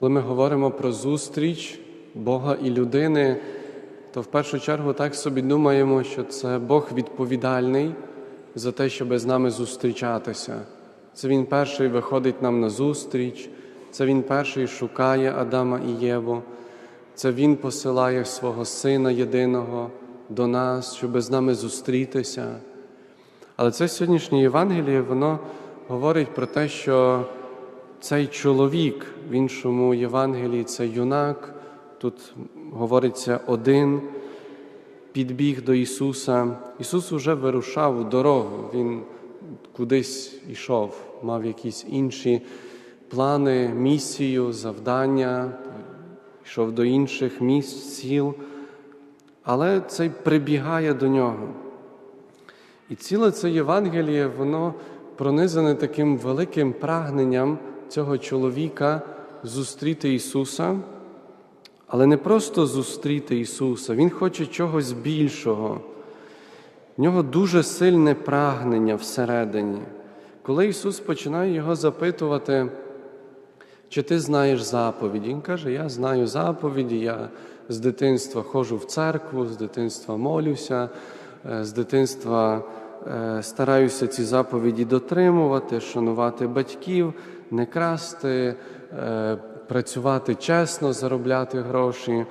Коли ми говоримо про зустріч Бога і людини, то в першу чергу так собі думаємо, що це Бог відповідальний за те, щоб з нами зустрічатися. Це Він перший виходить нам на зустріч, це Він перший шукає Адама і Єву, це Він посилає свого Сина єдиного до нас, щоб з нами зустрітися. Але це сьогоднішнє Євангеліє, воно говорить про те, що цей чоловік в іншому Євангелії це юнак, тут говориться один, підбіг до Ісуса. Ісус уже вирушав у дорогу, Він кудись йшов, мав якісь інші плани, місію, завдання, йшов до інших місць, сіл, але цей прибігає до нього. І ціле це Євангеліє, воно пронизане таким великим прагненням цього чоловіка зустріти Ісуса, але не просто зустріти Ісуса, Він хоче чогось більшого. В нього дуже сильне прагнення всередині. Коли Ісус починає його запитувати, чи ти знаєш заповіді? Він каже, я знаю заповіді, я з дитинства ходжу в церкву, з дитинства молюся, е, з дитинства е, стараюся ці заповіді дотримувати, шанувати батьків, не красти, е, працювати чесно, заробляти гроші,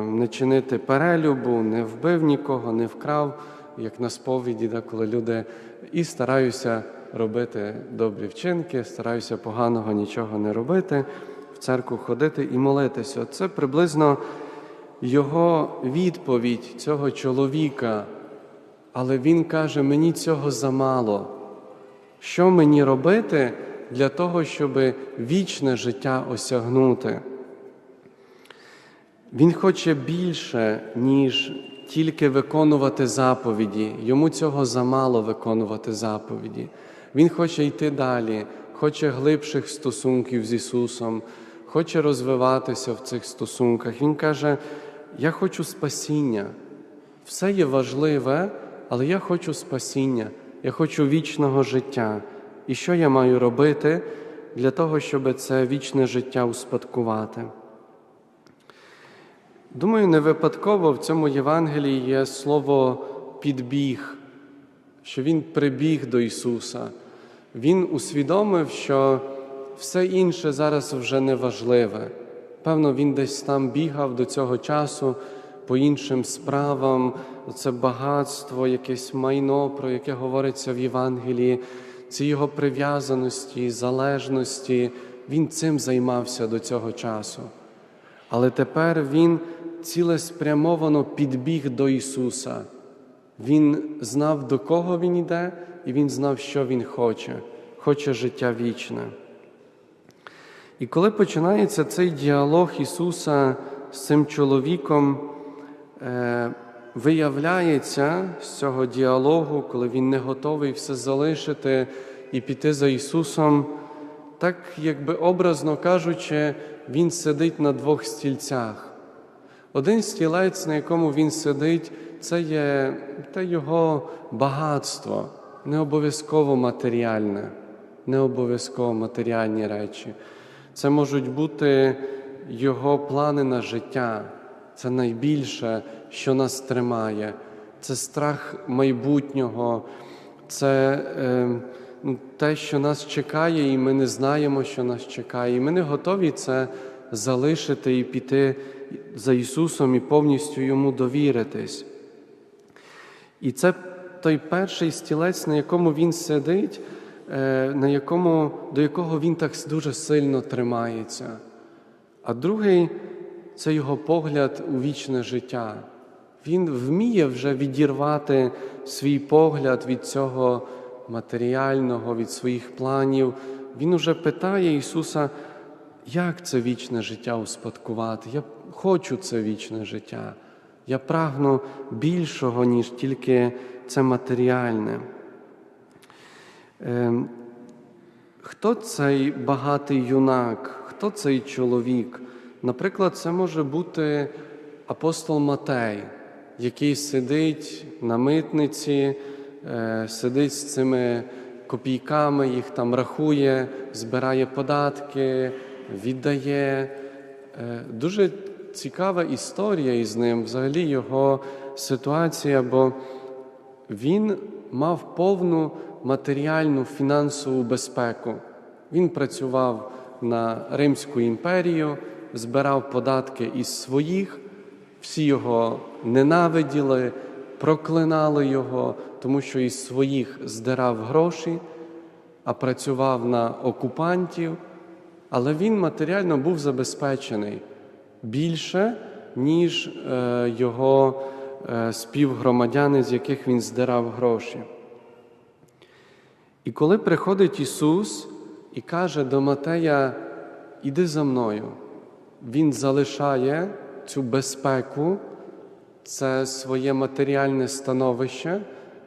не чинити перелюбу, не вбив нікого, не вкрав, як на сповіді, коли люди і стараюся робити добрі вчинки, стараюся поганого нічого не робити, в церкву ходити і молитися. Це приблизно його відповідь цього чоловіка. Але він каже: мені цього замало. Що мені робити для того, щоб вічне життя осягнути? Він хоче більше, ніж тільки виконувати заповіді. Йому цього замало виконувати заповіді. Він хоче йти далі, хоче глибших стосунків з Ісусом, хоче розвиватися в цих стосунках. Він каже: Я хочу спасіння. Все є важливе, але я хочу спасіння, я хочу вічного життя. І що я маю робити для того, щоб це вічне життя успадкувати? Думаю, не випадково в цьому Євангелії є слово підбіг, що Він прибіг до Ісуса. Він усвідомив, що все інше зараз вже не важливе. Певно, він десь там бігав до цього часу по іншим справам, це багатство, якесь майно, про яке говориться в Євангелії, ці його прив'язаності, залежності. Він цим займався до цього часу. Але тепер Він цілеспрямовано підбіг до Ісуса. Він знав, до кого Він йде, і Він знав, що Він хоче, хоче життя вічне. І коли починається цей діалог Ісуса з цим чоловіком, е, виявляється з цього діалогу, коли Він не готовий все залишити і піти за Ісусом, так, якби образно кажучи, Він сидить на двох стільцях. Один стілець, на якому він сидить, це є те його багатство, не обов'язково матеріальне, не обов'язково матеріальні речі. Це можуть бути його плани на життя, це найбільше, що нас тримає, це страх майбутнього, це е, те, що нас чекає, і ми не знаємо, що нас чекає. І ми не готові це залишити і піти за Ісусом і повністю Йому довіритись. І це той перший стілець, на якому Він сидить, е, на якому, до якого він так дуже сильно тримається. А другий це його погляд у вічне життя. Він вміє вже відірвати свій погляд від цього матеріального, від своїх планів. Він уже питає Ісуса, як це вічне життя успадкувати? Я хочу це вічне життя. Я прагну більшого, ніж тільки це матеріальне. Ем, хто цей багатий юнак? Хто цей чоловік? Наприклад, це може бути апостол Матей, який сидить на митниці, е, сидить з цими копійками, їх там рахує, збирає податки, віддає. Е, Дуже цікава історія із ним, взагалі його ситуація, бо він мав повну матеріальну фінансову безпеку. Він працював на Римську імперію, збирав податки із своїх, всі його ненавиділи, проклинали його, тому що із своїх здирав гроші, а працював на окупантів. Але він матеріально був забезпечений більше, ніж е, його е, співгромадяни, з яких він здирав гроші. І коли приходить Ісус і каже до Матея, іди за мною, Він залишає цю безпеку, це своє матеріальне становище,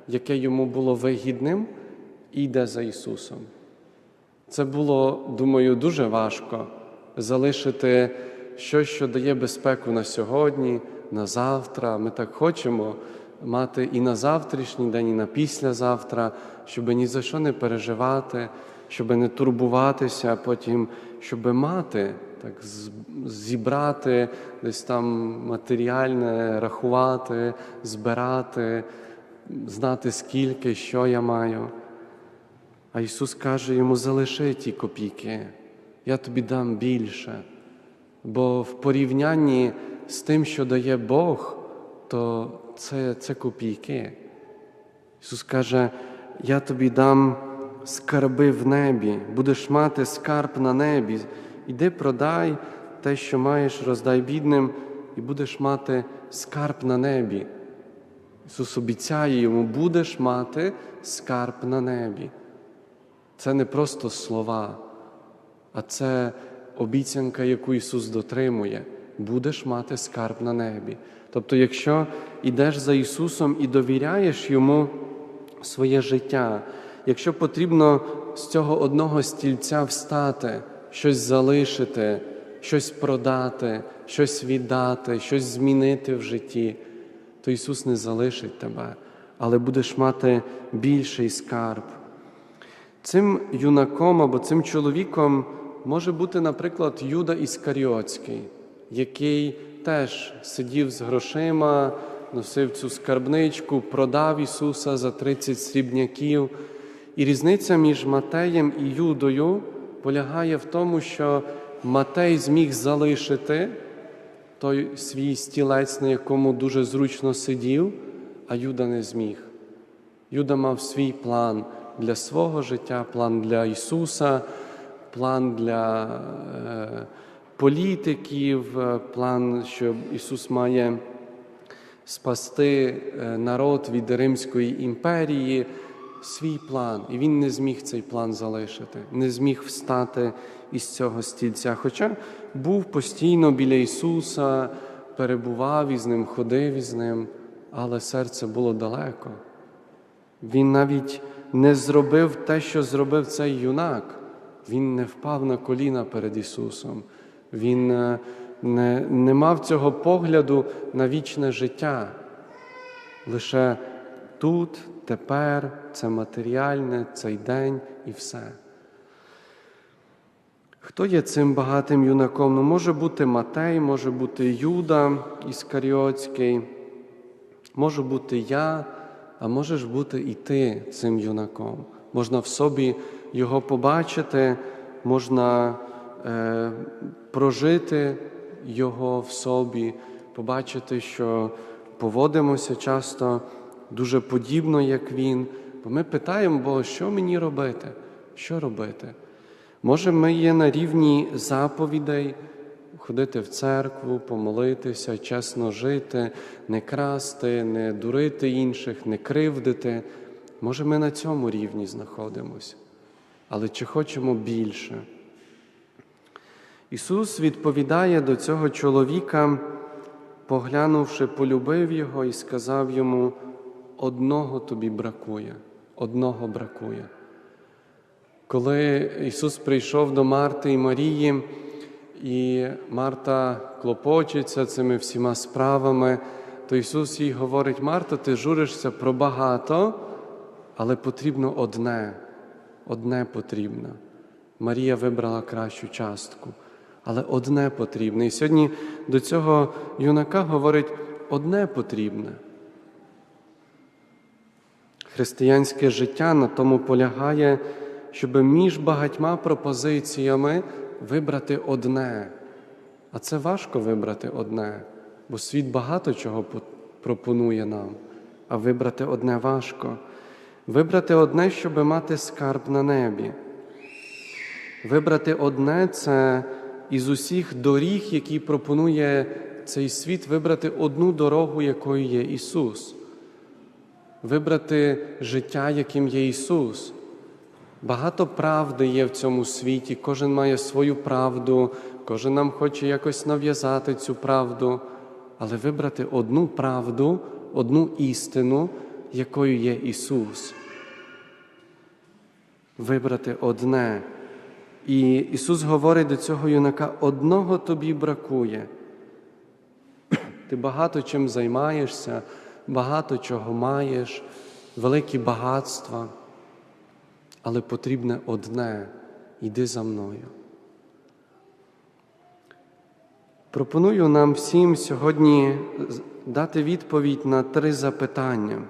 яке йому було вигідним, і йде за Ісусом. Це було, думаю, дуже важко залишити щось, що дає безпеку на сьогодні, на завтра. Ми так хочемо мати і на завтрашній день, і на післязавтра, щоб ні за що не переживати, щоб не турбуватися, а потім, щоб мати, так зібрати десь там матеріальне, рахувати, збирати, знати скільки, що я маю. А Ісус каже йому: залиши ті копійки, я тобі дам більше. Бо в порівнянні з тим, що дає Бог, то це, це копійки. Ісус каже, я тобі дам скарби в небі, будеш мати скарб на небі. Іди продай те, що маєш, роздай бідним, і будеш мати скарб на небі. Ісус обіцяє йому, будеш мати скарб на небі. Це не просто слова, а це обіцянка, яку Ісус дотримує. Будеш мати скарб на небі. Тобто, якщо йдеш за Ісусом і довіряєш Йому своє життя, якщо потрібно з цього одного стільця встати, щось залишити, щось продати, щось віддати, щось змінити в житті, то Ісус не залишить тебе, але будеш мати більший скарб. Цим юнаком або цим чоловіком може бути, наприклад, Юда Іскаріотський, який теж сидів з грошима, носив цю скарбничку, продав Ісуса за 30 срібняків. І різниця між Матеєм і Юдою полягає в тому, що Матей зміг залишити той свій стілець, на якому дуже зручно сидів, а Юда не зміг. Юда мав свій план для свого життя, план для Ісуса, план для е, політиків, е, план, що Ісус має спасти е, народ від Римської імперії, свій план. І Він не зміг цей план залишити, не зміг встати із цього стільця. Хоча був постійно біля Ісуса, перебував із Ним, ходив із Ним, але серце було далеко. Він навіть не зробив те, що зробив цей юнак. Він не впав на коліна перед Ісусом. Він е, не, не мав цього погляду на вічне життя. Лише тут, тепер, це матеріальне, цей день і все. Хто є цим багатим юнаком? Ну, Може бути Матей, може бути Юда Іскаріотський, може бути я, а можеш бути і ти цим юнаком. Можна в собі його побачити, можна е, прожити його в собі, побачити, що поводимося часто дуже подібно, як він. Бо ми питаємо Бога, що мені робити? Що робити? Може, ми є на рівні заповідей ходити в церкву, помолитися, чесно жити, не красти, не дурити інших, не кривдити. Може, ми на цьому рівні знаходимося, але чи хочемо більше? Ісус відповідає до цього чоловіка, поглянувши, полюбив його і сказав йому: одного тобі бракує, одного бракує. Коли Ісус прийшов до Марти і Марії, і Марта клопочеться цими всіма справами, то Ісус їй говорить: Марта, ти журишся про багато, але потрібно одне, одне потрібно. Марія вибрала кращу частку. але одне потрібне. І сьогодні до цього юнака говорить одне потрібне. Християнське життя на тому полягає, щоб між багатьма пропозиціями вибрати одне. А це важко вибрати одне, бо світ багато чого пропонує нам, а вибрати одне важко. Вибрати одне, щоб мати скарб на небі. Вибрати одне це із усіх доріг, які пропонує цей світ, вибрати одну дорогу, якою є Ісус. Вибрати життя, яким є Ісус. Багато правди є в цьому світі, кожен має свою правду, кожен нам хоче якось нав'язати цю правду, але вибрати одну правду, одну істину, якою є Ісус. Вибрати одне. І Ісус говорить до цього юнака: одного тобі бракує. Ти багато чим займаєшся, багато чого маєш, великі багатства, але потрібне одне йди за мною. Пропоную нам всім сьогодні дати відповідь на три запитання,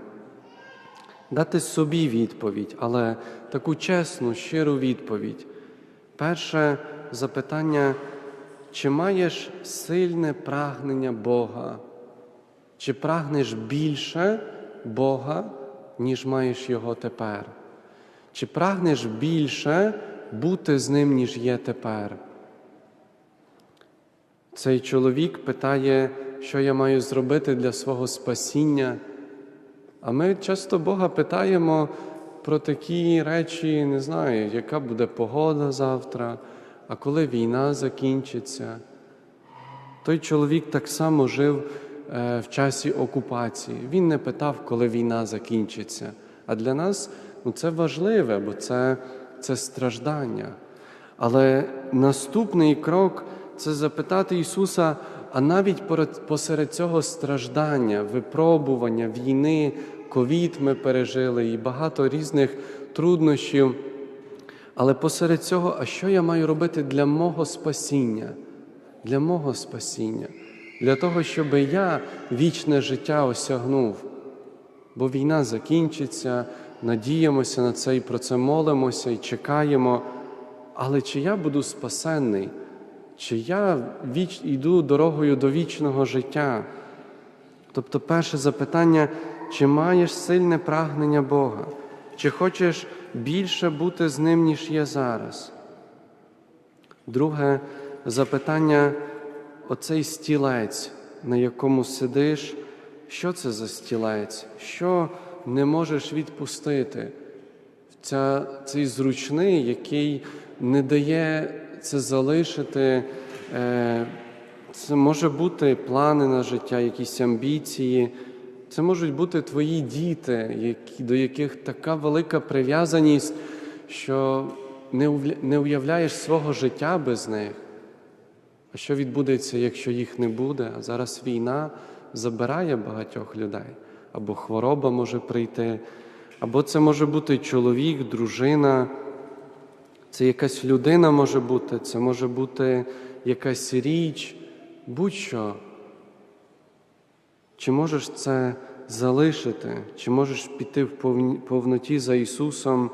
дати собі відповідь, але таку чесну, щиру відповідь. Перше запитання, чи маєш сильне прагнення Бога? Чи прагнеш більше Бога, ніж маєш Його тепер? Чи прагнеш більше бути з ним, ніж є тепер? Цей чоловік питає, що я маю зробити для свого спасіння. А ми часто Бога питаємо про такі речі, не знаю, яка буде погода завтра, а коли війна закінчиться. Той чоловік так само жив в часі окупації. Він не питав, коли війна закінчиться. А для нас ну, це важливе, бо це, це страждання. Але наступний крок це запитати Ісуса, а навіть посеред цього страждання, випробування, війни, ковід ми пережили і багато різних труднощів. Але посеред цього, а що я маю робити для мого спасіння? Для мого спасіння, для того, щоб я вічне життя осягнув. Бо війна закінчиться, надіємося на це і про це молимося і чекаємо. Але чи я буду спасенний, чи я віч... йду дорогою до вічного життя? Тобто, перше запитання, чи маєш сильне прагнення Бога, чи хочеш більше бути з ним, ніж є зараз? Друге запитання оцей стілець, на якому сидиш, що це за стілець? Що не можеш відпустити? Ця, цей зручний, який не дає це залишити. Е, Це може бути плани на життя, якісь амбіції. Це можуть бути твої діти, які, до яких така велика прив'язаність, що не уявляєш свого життя без них. А що відбудеться, якщо їх не буде? А зараз війна забирає багатьох людей, або хвороба може прийти, або це може бути чоловік, дружина, це якась людина може бути, це може бути якась річ, будь-що. Чи можеш це залишити, чи можеш піти в повноті за Ісусом?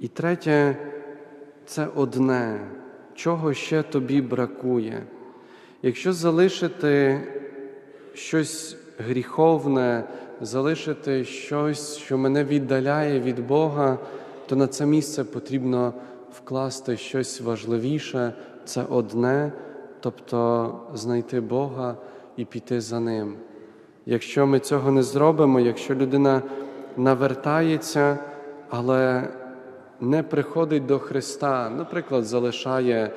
І третє, це одне, чого ще тобі бракує. Якщо залишити щось гріховне, залишити щось, що мене віддаляє від Бога, то на це місце потрібно вкласти щось важливіше, це одне, тобто знайти Бога і піти за Ним. Якщо ми цього не зробимо, якщо людина навертається, але не приходить до Христа, наприклад, залишає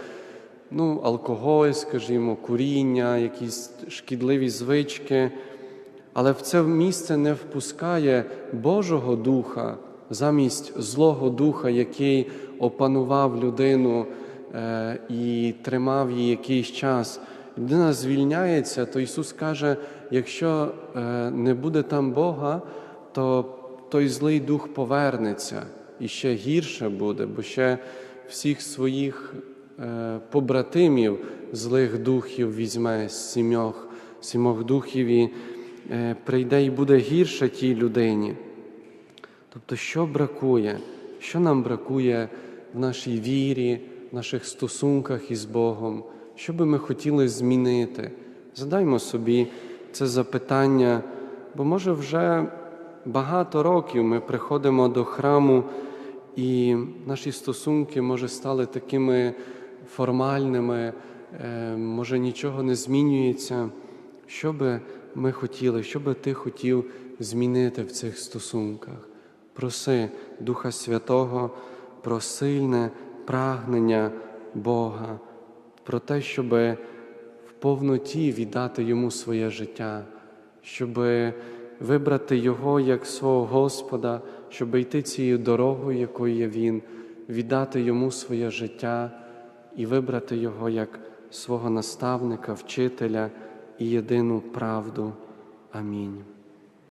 ну, алкоголь, скажімо, куріння, якісь шкідливі звички, але в це місце не впускає Божого Духа замість Злого Духа, який опанував людину е, і тримав її якийсь час. Людина звільняється, то Ісус каже: якщо е, не буде там Бога, то той злий дух повернеться і ще гірше буде, бо ще всіх своїх е, побратимів злих духів візьме з сімьох, сімох духів і е, прийде і буде гірше тій людині. Тобто, що бракує? Що нам бракує в нашій вірі, в наших стосунках із Богом? Що би ми хотіли змінити? Задаймо собі це запитання, бо може вже багато років ми приходимо до храму, і наші стосунки, може, стали такими формальними, е, може нічого не змінюється. Що би ми хотіли, що би ти хотів змінити в цих стосунках? Проси Духа Святого про сильне прагнення Бога, про те, щоб в повноті віддати Йому своє життя, щоб вибрати Його як свого Господа, щоб йти цією дорогою, якою є Він, віддати Йому своє життя і вибрати Його як свого наставника, вчителя і єдину правду. Амінь.